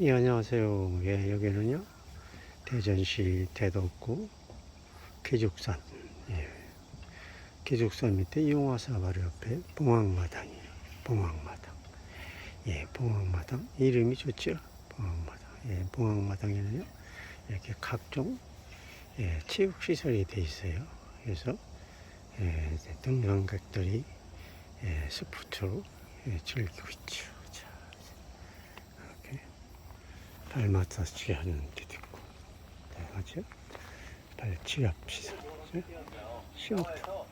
예, 안녕하세요. 예, 여기는요, 대전시 대덕구 계죽산, 예, 계죽산 밑에 용화사 바로 옆에 봉황마당이에요. 봉황마당. 예, 봉황마당. 이름이 좋죠? 봉황마당. 예, 봉황마당에는요, 이렇게 각종, 예, 체육시설이 돼 있어요. 그래서, 예, 등산객들이, 예, 스포츠로 예, 즐기고 있죠. 자, 이렇게. 발 마사지 하는 데도 있고. 네, 맞죠? 발 치압 시설. 쉼터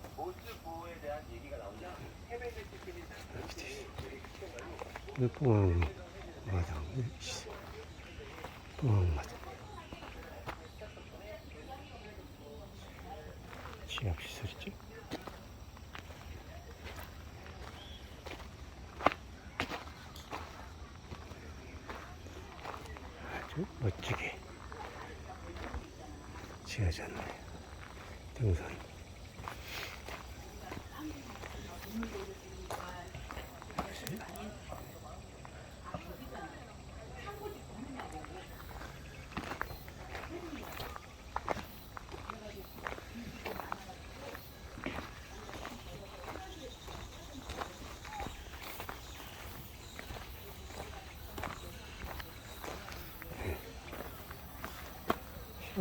이렇게 돼 있어요 봉황 마당. 봉황 마당. 치압 시설이죠 아주 멋지게 지어졌네요. 등산.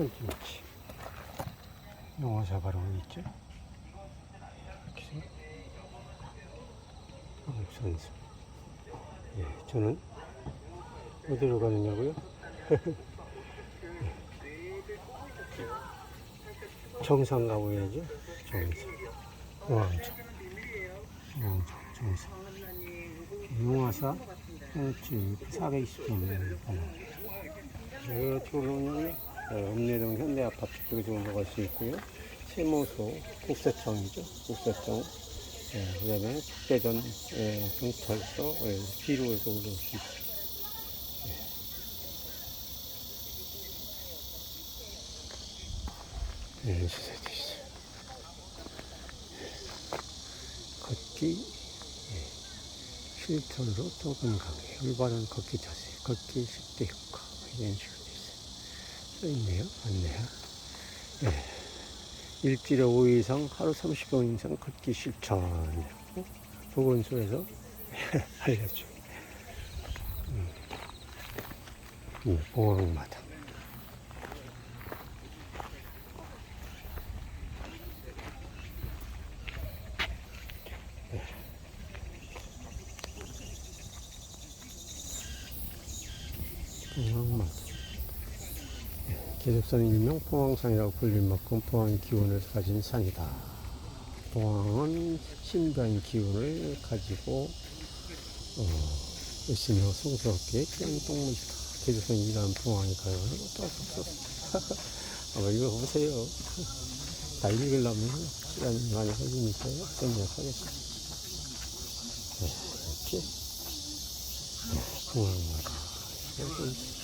현김치. 영화 사바로 있죠? 이렇게 한국선수. 예, 저는 어디로 가느냐고요? 정상 가보야죠. 정상. 왕정. 왕정, 정상. 용화사 현지 420km 저 쪽으로는 읍내동 현대아파트 쪽에서 올라갈 수 있고요. 세모소 국세청이죠. 국세청. 예, 그 다음에 국대전 예, 경찰서 예, 뒤로에서 올라올 수 있죠. 예. 이런 시설이 있어요. 걷기 예, 실천으로 또는 강의 올바른 걷기 자세 걷기 10대 효과 이런 식으로 돼 있네요. 맞네요. 예. 일주일에 5일 이상 하루 30분 이상 걷기 실천 보건소에서 알려줘. 음. 음, 봉황마당. 봉황마당. 계속산 일명 포항산이라고 불릴 만큼 포항의 기운을 가진 산이다. 포항은 신비한 기운을 가지고 어, 있으며 성스럽게 키운 동물이다. 계속산이라는 포항이 가요. 아마 이거 보세요. 다 읽으려면 시간이 많이 걸리니까요. 생략하겠습니다. 네, 이렇게 네, 포항마다 여기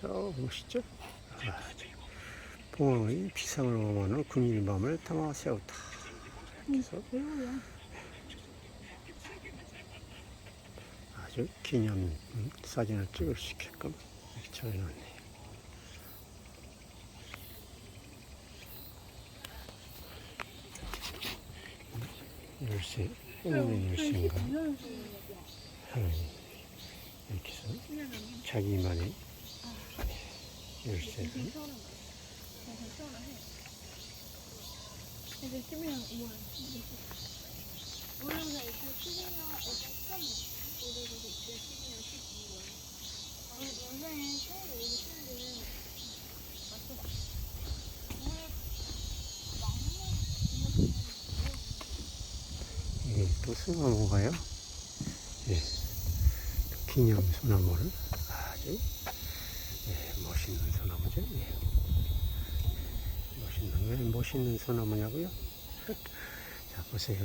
저 보시죠. 봉황의 비상을 엄하는 군일밤을 담아 세웠다. 그래서 아주 기념 음, 사진을 찍을 수 있게끔 이렇게 처해놨네요. 열쇠, 행운의 열쇠인가? 하나님 이렇게 해서 자기만의 열쇠를 이제 쓰면 뭐야? 원래 이거 12년 500점 그리고 이제 12년 12월. 원래 세일 오시는데 맞죠? 또 소나무가요? 예. 또 기념 소나무를 아주 멋있는 소나무죠. 예. 멋있는 왜 멋있는 소나무냐고요? 자 보세요.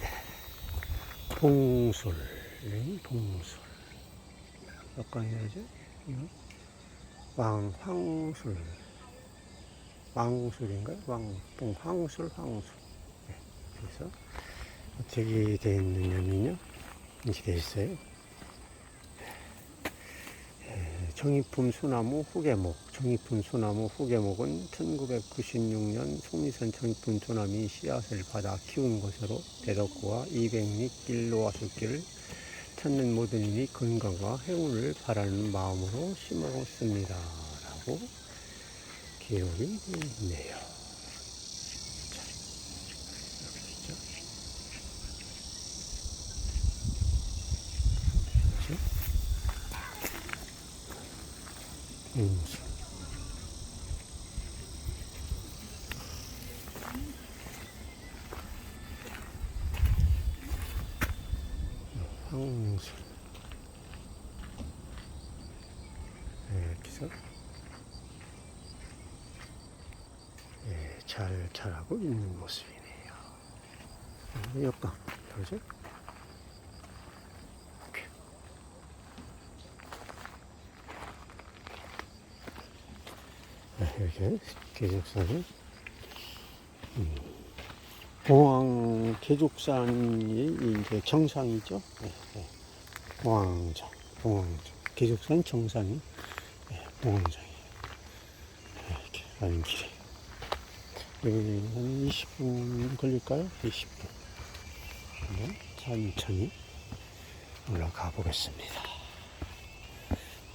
예. 봉술, 네, 봉술. 몇 강이라죠? 이거? 왕, 황술. 왕술인가요? 왕, 봉, 황술, 황술. 네, 그래서 어떻게 되어 있느냐면요. 이렇게 되어 있어요. 에, 정의품 수나무 후계목. 정의품 수나무 후계목은 1996년 송리산 정의품 소나무 씨앗을 받아 키운 것으로 대덕구와 200리 길로와숲길을 찾는 모든 이이 건강과 행운을 바라는 마음으로 심었습니다. 라고 기록이 있네요. 자, 여기 있죠? 뭐지? 음. 황술. 네, 해서 예, 잘 자라고 있는 모습이네요. 음? 이렇게. 네, 이렇게 계족산이 음, 봉황 계족산이 이제 정상이죠. 네, 네. 봉황장, 봉황장, 계족산 정상이 네, 봉황장이에요. 네, 이렇게 가는 길에. 여기 한 20분 걸릴까요? 20분. 한번 천천히 올라가 보겠습니다.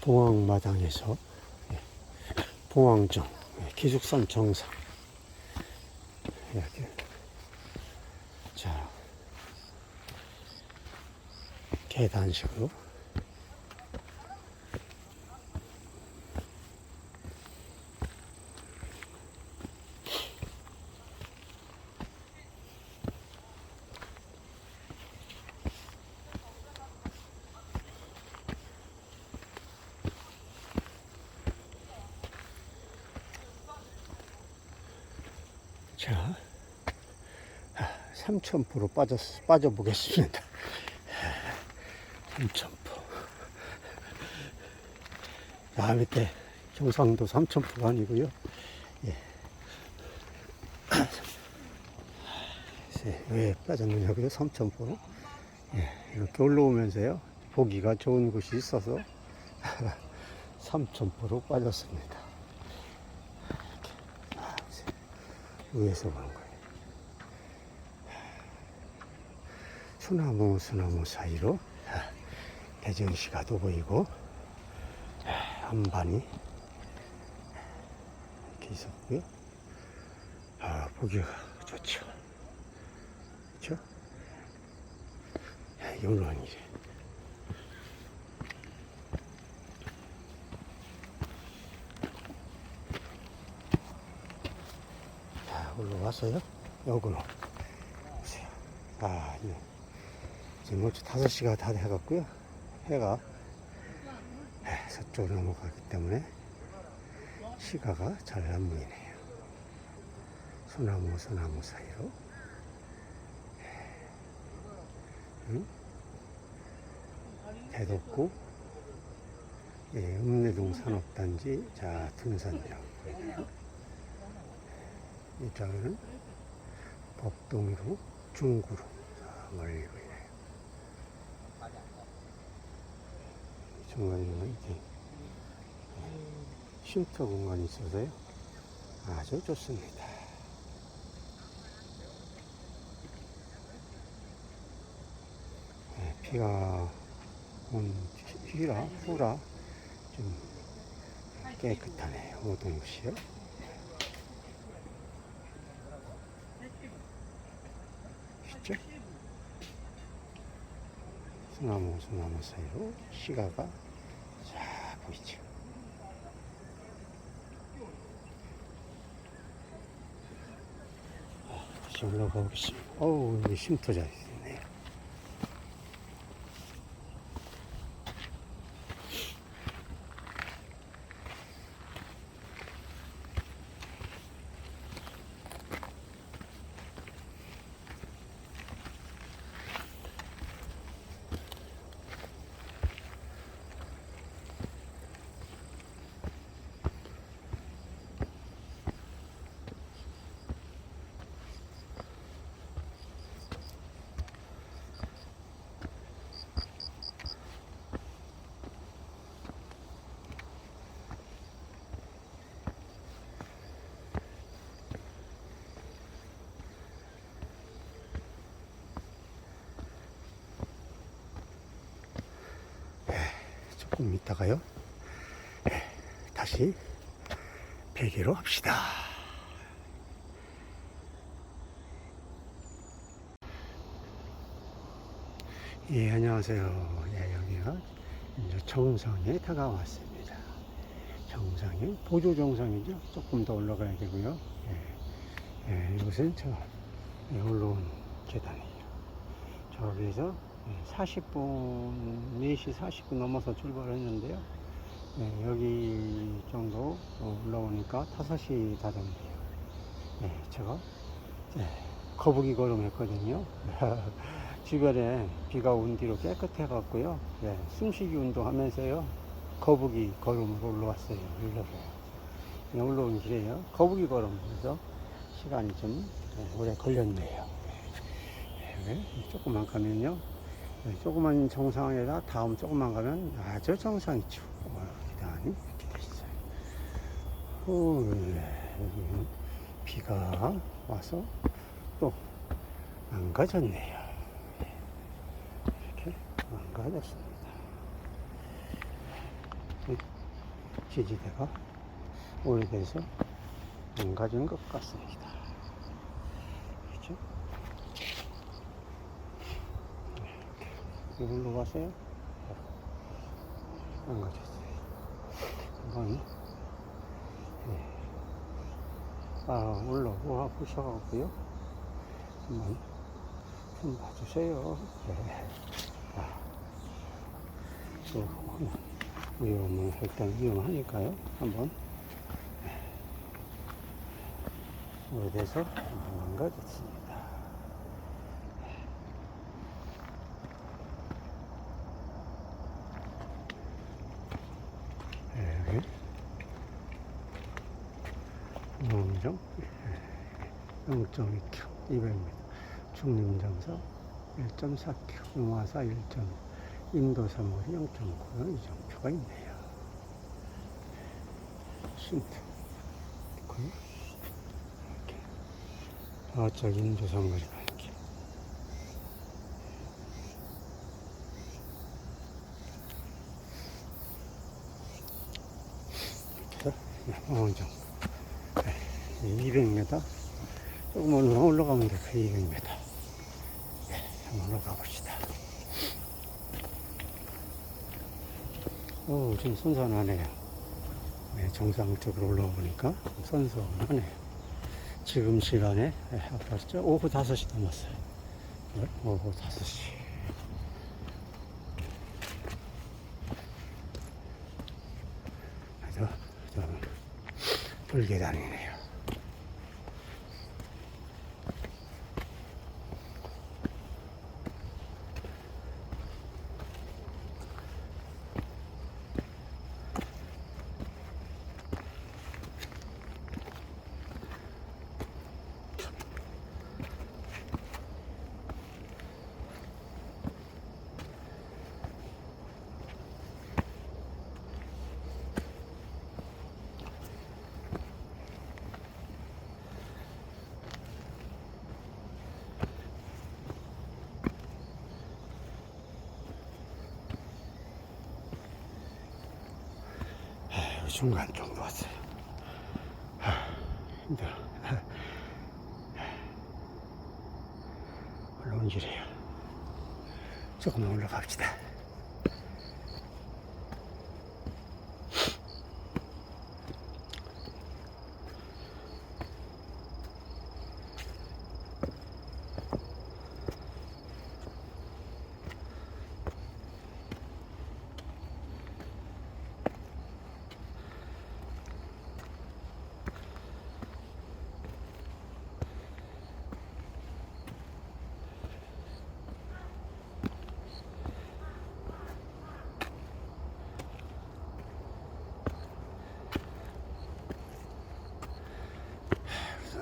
봉황마당에서 예, 봉황정, 예, 기숙산 정상. 이렇게. 자, 계단식으로. 자, 3,000%로 빠졌, 빠져보겠습니다. 3,000%. 아, 밑에 경상도 3,000%가 아니고요. 예. 왜 빠졌느냐고요? 3,000%. 예, 이렇게 올라오면서요. 보기가 좋은 곳이 있어서 3,000% 빠졌습니다. 아. 위에서 보는 거예요. 소나무 소나무 사이로 아, 대전시가도 보이고 아, 안반이 이렇게 있었고요. 아 보기가 좋죠. 그렇죠? 요런 일에 자 올라와서요. 요거로 보세요. 아 예. 지금 벌써 5시가 다 돼갖고요. 해가 예, 서쪽으로 넘어가기 때문에 시가가 잘 안 보이네요. 소나무, 소나무 사이로. 예. 응? 대덕구, 예, 읍내동 산업단지, 자, 둔산역 보이네요. 이쪽에는 법동으로 중구로 자, 멀리 보이네요. 중간에는 이렇게 쉼터 공간이 있어서요. 아주 좋습니다. 네, 비가 온 뒤라 후라 좀 깨끗하네요. 오동시요. 쉽죠? 소나무 소나무 사이로 시가가 쫙 보이죠. 아, 다시 올라가 보겠습니다. 어우, 여기 쉼터자 있네요. 조금 있다가요. 예, 다시 베개로 합시다. 예, 안녕하세요. 예, 여기가 이제 정상에 다가왔습니다. 정상이 보조 정상이죠. 조금 더 올라가야 되고요. 예, 예, 이것은 저 예, 올라온 계단이에요. 저기서 예, 40분, 4시 40분 넘어서 출발했는데요. 예, 여기 정도 올라오니까 5시 다 됐네요. 예, 제가 예, 거북이 걸음했거든요. 주변에 비가 온 뒤로 깨끗해 갖고요. 예, 숨쉬기 운동하면서요. 거북이 걸음으로 올라왔어요. 올라가요. 그냥 올라온 길에요. 거북이 걸음에서 시간이 좀 예, 오래 걸렸네요. 예, 예, 조금만 가면요. 예, 조그만 정상에다 다음 조금만 가면 아주 정상이죠. 어, 계단이 이렇게 돼 있어요. 여기는 비가 와서 또 망가졌네요. 이렇게 망가졌습니다. 이 지지대가 오래돼서 망가진 것 같습니다. 그렇죠? 이걸로 가세요. 망가졌어요. 한번 예. 아 올라와 보셔갖고요. 한번 좀 봐주세요. 네. 아, 또 위험은 일단 위험하니까요. 한번 네. 오래돼서 망가졌습니다. 네, 여기 농정 0.2km, 200m, 중림정서 1.4km, 용화사 1.5, 인도사거리 0.9, 이정표가 있네요. 신트. 이렇게. 저쪽 인도사거리가 이렇게. 이렇게 해서 어느 정도. 200m 조금 올라 올라가면 돼. 200m. 네, 한번 올라가 봅시다. 오, 좀 선선하네요. 네, 정상 쪽으로 올라가 보니까 선선하네요. 지금 시간에 네, 아까 오후 5시 넘었어요. 네, 오후 5시. 그래서 좀 불계단이네요. 아유, 중간 정도 왔어요. 아, 힘들어. 올라온 길이에요. 조금만 올라갑시다.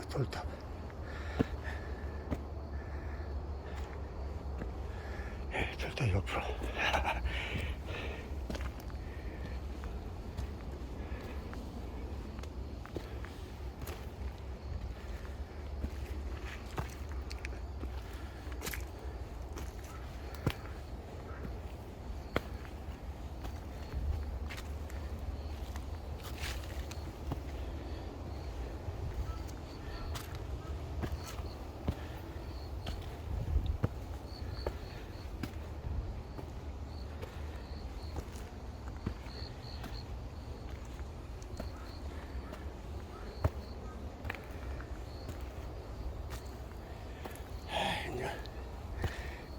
돌탑. 예, 돌탑 옆으로.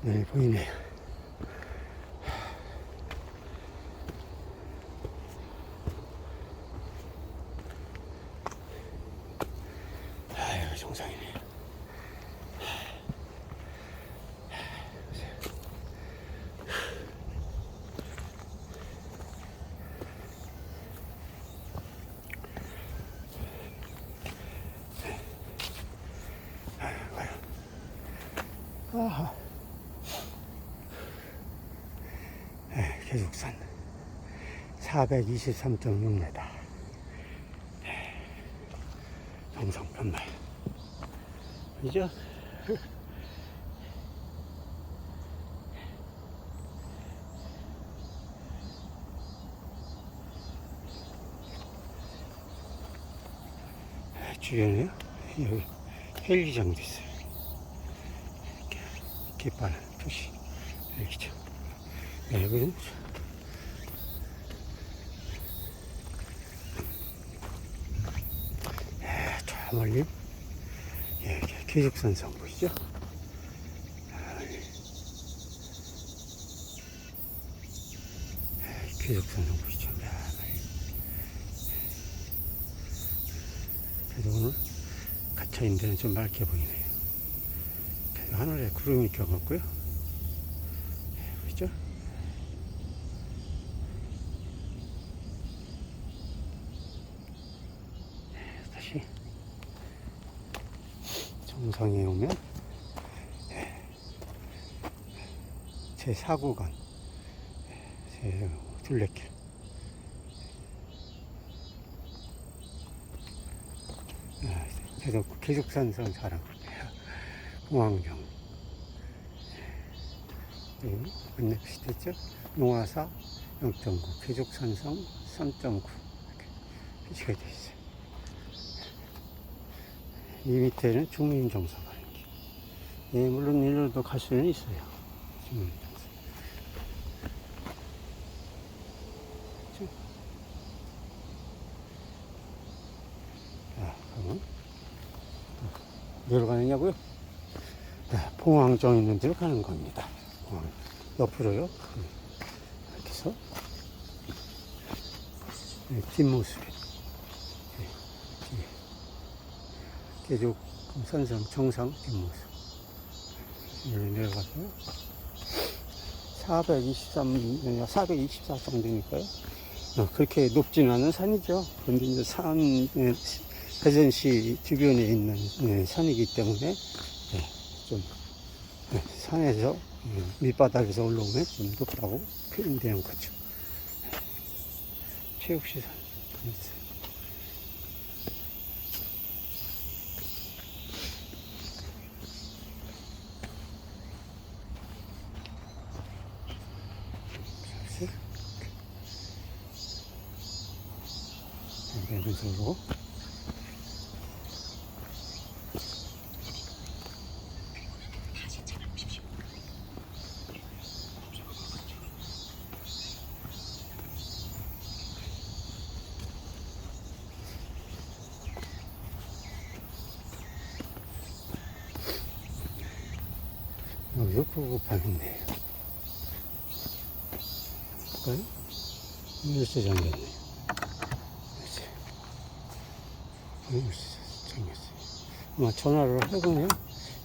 네, 보이네요. 아유, 정상이네. 아하. 네, 계속산 423.6m 정상 편말 이죠? 주변에 여기 헬기장도 있어요. 깃발 표시 헬기장. 네, 여기는 멀리 예, 계속산성 보이죠? 예, 계속산성 보이죠? 야, 그래도 오늘 갇혀있는 데는 좀 맑게 보이네요. 하늘에 구름이 껴갖고요. 예, 보이죠? 다시 정상에 오면 예, 제 4구간 제 둘레길 아, 계속 계속산성 사람 공황경 네, 안내 표시됐죠? 농화사 0.9 계속산성 3.9 이렇게 표시가 되어 있어요. 이 밑에는 중림정사 가는 길. 예, 물론 일로도 갈 수는 있어요. 중림정사. 쭉. 자, 그러면 또 어디로 가느냐고요? 네, 봉황정 있는 데로 가는 겁니다. 봉황. 옆으로요. 이렇게 해서 네, 뒷모습에 네, 뒤에. 계속 선성 정상 뒷모습 여기 내려가서 423, 424 정도니까요. 어, 그렇게 높진 않은 산이죠. 그런데 이제 산, 예, 대전시 주변에 있는 예, 산이기 때문에 예, 좀 예, 산에서 예, 밑바닥에서 올라오면 좀 높다고 표현되는 거죠. 예. 체육시설 있어요. 사실 왼쪽으로 여기서 구급판 있네요. 볼까요? 열쇠 잠겼네요. 열쇠. 어, 열쇠 잠겼어요. 아마 전화를 해보면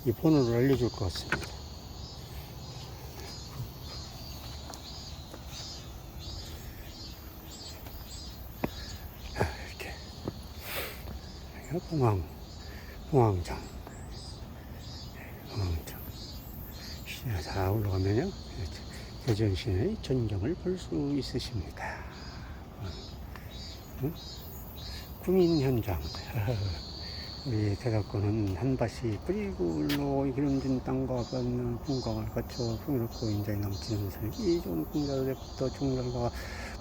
이 번호를 알려줄 것 같습니다. 아, 이렇게. 공항, 공항장. 공항장. 시내 다 올라가면요. 대전 시내의 전경을 볼 수 있으십니다. 어, 응? 구민 현장. 우리 대각권은 한 밭이 뿌리고 울로 기름진 땅과 걷는 풍광을 거쳐 풍요롭고 인자에 넘치는 살기 좋은 공자로부터 종렬과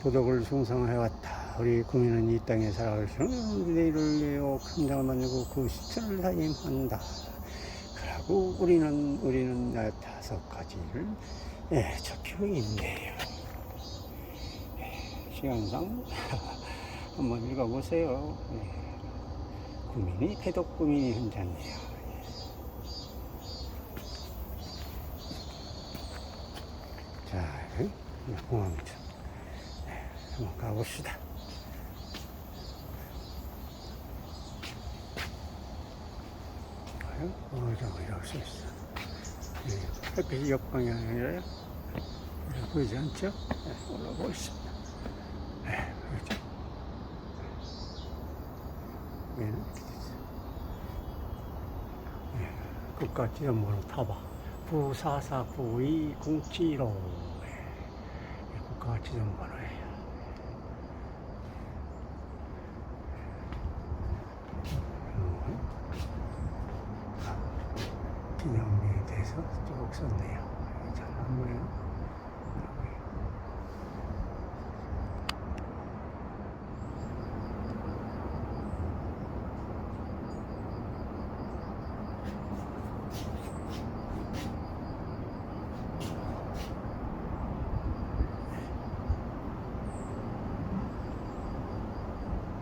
도덕을 숭상해왔다. 우리 국민은 이 땅에 살아갈 수 있는 내일을 위하여 큰 장을 만들고 그 시천을 사임한다. 그러고 우리는 우리는 아, 다섯 가지를 예, 적혀 있네요. 예, 시간상 한번 읽어보세요. 예. 국민이 태독 국민이 혼자네요. 예. 자, 공항이죠. 네, 한번 가봅시다. 어, 저거 이렇게 써 있어. 네, 햇빛이 역방향이라요. 보이지 않죠? 네, 올라가고 있어. 이렇게 됐어요. 네, 국가지역번호 타봐. 9449207호. 네, 국가지역번호예요. 기념비에 대해서 쭉 썼네요. 잘 안 보여요?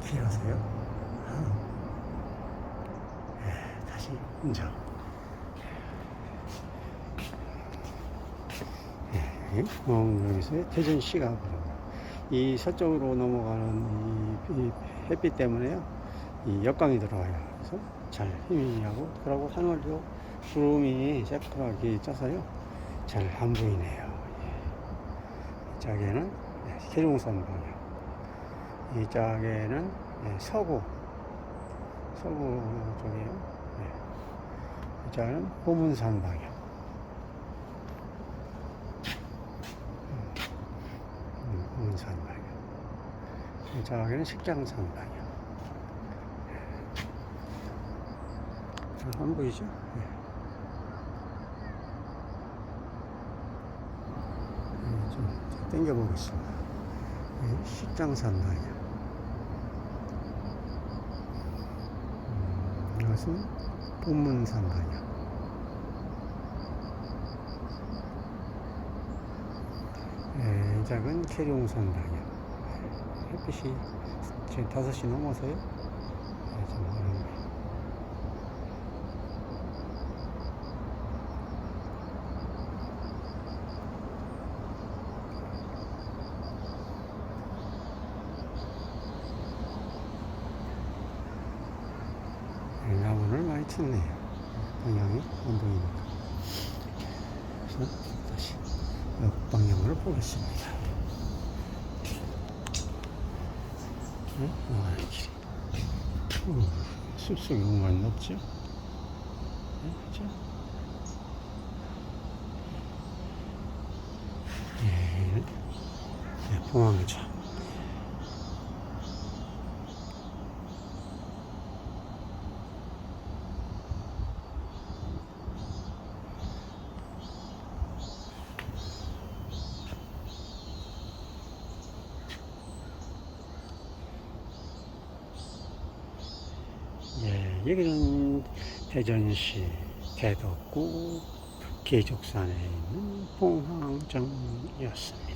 길어서요? 아. 네, 다시 운전. 네, 공항역에서의 대전 시각으로 이 서쪽으로 넘어가는 이, 이 햇빛 때문에요. 이 역광이 들어와요. 그래서 잘 희미하고 그러고 하늘도 구름이 새까맣게 쪄서요. 잘 안 보이네요. 예. 이 짝에는 네, 계룡산 방향. 이 짝에는 네, 서구 서구 쪽이에요. 네. 이 짝은 호문산 방향. 음, 호문산 방향. 이 짝에는 식장산 방향. 잘안 보이죠? 네. 네, 좀 당겨보겠습니다. 네, 식장산 방향. 음, 이것은 본문산 방향. 네, 이 작은 방향. 햇빛이 지금 5시 넘어서요. 네, 좀 어렵네요. 네, 나무를 많이 쳤네요. 방향이 안 보이니까. 그래서 다시 역방향으로 보겠습니다. 네? 아, 길이. 어, 너무 많이 높죠? 네, 그죠? 네, 네, 봉황천. 예, 여기는 대전시 대덕구 계족산에 있는 봉황정이었습니다.